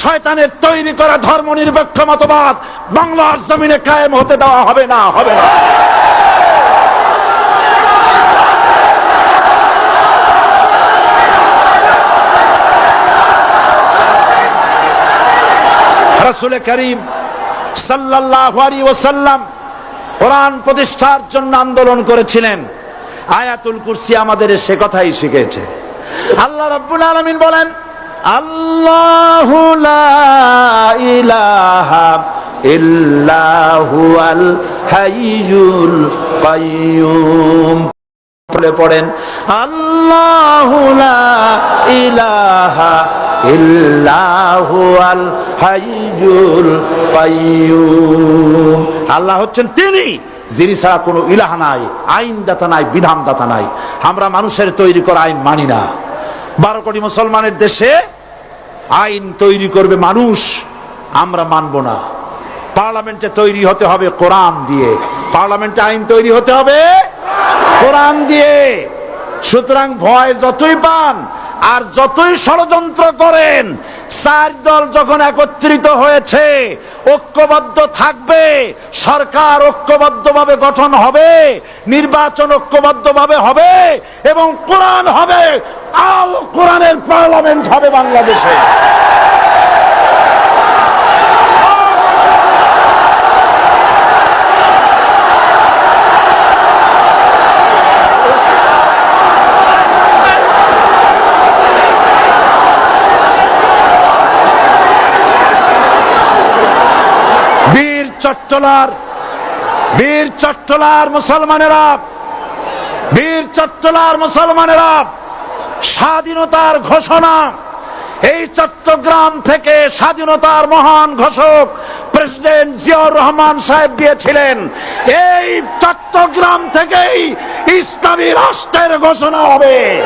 শয়তানের তৈরি করা ধর্ম নিরপেক্ষ মতবাদ বাংলার জমিনে কায়েম হতে দেওয়া হবে না হবে না। রাসূল করিম সাল্লাল্লাহু আলাইহি ওয়াসাল্লাম কোরআন প্রতিষ্ঠার জন্য আন্দোলন করেছিলেন। আয়াতুল কুরসি আমাদের সে কথাই শিখেছে। আল্লাহ রাব্বুল আলামিন বলেন আল্লাহু লা ইলাহা ইল্লাহু আল হাইয়ুল কাইয়ুম। বলে পড়েন, আল্লাহু লা ইলাহা ইল্লাহু আল হাইয়ুল কাইয়ুম। আল্লাহ হচ্ছেন তিনি, যিনি ছাড়া কোনো ইলাহা নাই, আইনদাতা নাই, বিধানদাতা নাই। আমরা মানুষের তৈরি করা আইন মানি না। বারো কোটি মুসলমানের দেশে আইন তৈরি করবে মানুষ, আমরা মানব না। পার্লামেন্টে তৈরি হতে হবে কোরআন দিয়ে। পার্লামেন্টে আইন তৈরি হতে হবে কোরআন দিয়ে। সুতরাং ভয় যতই পান, আর যতই ষড়যন্ত্র করেন, চার দল যখন একত্রিত হয়েছে, ঐক্যবদ্ধ থাকবে, সরকার ঐক্যবদ্ধ ভাবে গঠন হবে, নির্বাচন ঐক্যবদ্ধ ভাবে হবে, এবং কোরআন হবে আল কোরআনের পার্লামেন্ট হবে বাংলাদেশে। বীর চট্টলার বীর চট্টলার মুসলমানেরা বীর চট্টলার মুসলমানেরা স্বাধীনতার ঘোষণা। এই চট্টগ্রাম থেকে স্বাধীনতার মহান ঘোষক প্রেসিডেন্ট জিয়াউর রহমান সাহেব দিয়েছিলেন। এই চট্টগ্রাম থেকেই ইসলামী রাষ্ট্রের ঘোষণা হবে।